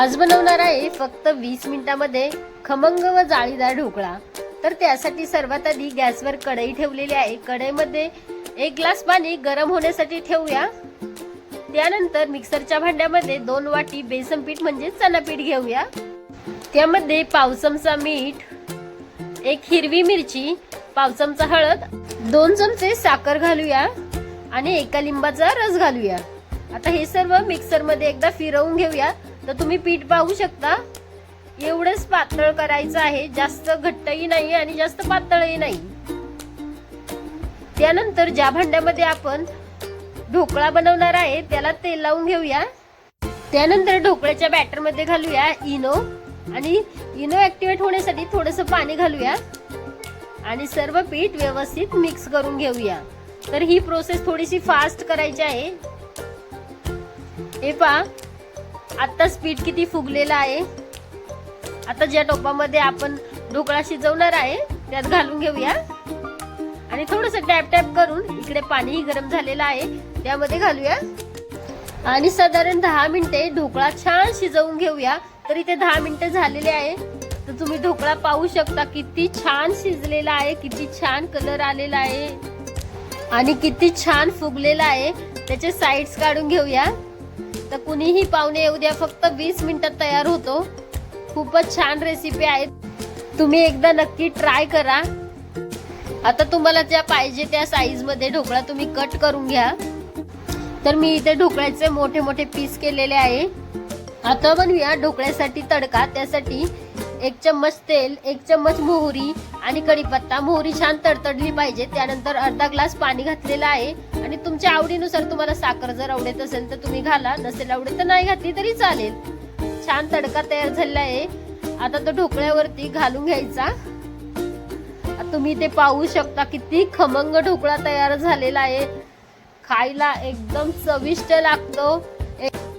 आज बनवणार आहे फक्त वीस मिनिटामध्ये खमंग व जाळीदार ढोकळा. तर त्यासाठी सर्वात आधी गॅसवर कढई ठेवलेली आहे. कढईमध्ये एक ग्लास पाणी गरम होण्यासाठी ठेवूया. त्यानंतर मिक्सरच्या भांड्यामध्ये दोन वाटी बेसन पीठ म्हणजे चना पीठ घेऊया. त्यामध्ये पाव चमचा मीठ एक हिरवी मिरची पाव चमचा हळद दोन चमचे साखर घालूया आणि एका लिंबाचा रस घालूया. आता हे सर्व मिक्सरमध्ये एकदा फिरवून घेऊया. तर तुम्ही पीठ पाहू शकता. एवढंच पातळ करायचं आहे. जास्त घट्टही नाही आणि जास्त पातळही नाही. त्यानंतर ज्या भांड्यामध्ये आपण ढोकळा बनवणार आहे त्याला तेल लावून घेऊया. त्यानंतर ढोकळ्याच्या बॅटरमध्ये घालूया इनो. आणि इनो ऍक्टिवेट होण्यासाठी थोडस पाणी घालूया. आणि सर्व पीठ व्यवस्थित मिक्स करून घेऊया. तर ही प्रोसेस थोडीशी फास्ट करायची आहे. हे पहा. आत्ताच पीठ किती फुगलेलं आहे? आता ज्या टोपामध्ये आपण ढोकळा शिजवणार आहे त्यात घालून घेऊया. आणि थोडस टॅप टॅप करून इकडे पाणीही गरम झालेलं आहे त्यामध्ये घालूया. आणि साधारण दहा मिनिटे ढोकळा छान शिजवून घेऊया. तर इथे दहा मिनिटं झालेले आहे. तर तुम्ही ढोकळा पाहू शकता किती छान शिजलेला आहे किती छान कलर आलेला आहे. आणि किती छान फुगलेला आहे. त्याचे साईड्स काढून घेऊया. तर कुणीही पाहुणे येऊ द्या फक्त वीस मिनिटात तयार होतो. खूपच छान रेसिपी आहे तुम्ही एकदा नक्की ट्राय करा. आता तुम्हाला ज्या पाहिजे त्या साईजमध्ये ढोकळा तुम्ही कट करून घ्या. तर मी इथे ढोकळ्याचे मोठे मोठे पीस केलेले आहे. आता बनवूया ढोकळ्यासाठी तडका. त्यासाठी एक चम्मच तेल एक चम्मच मोहरी आणि कढीपत्ता. मोहरी छान तडतडली पाहिजे. त्यानंतर अर्धा ग्लास पाणी घातलेलं आहे. आणि तुमच्या आवडीनुसार तुम्हाला साखर जर आवडत असेल तर तुम्ही घाला. नसेल आवडत तर नाही घातली तरी चालेल. छान तडका तयार झालेला आहे. आता तो ढोकळ्यावरती घालून घ्यायचा. तुम्ही ते पाहू शकता किती खमंग ढोकळा तयार झालेला आहे. खायला एकदम चविष्ट लागतो. एक-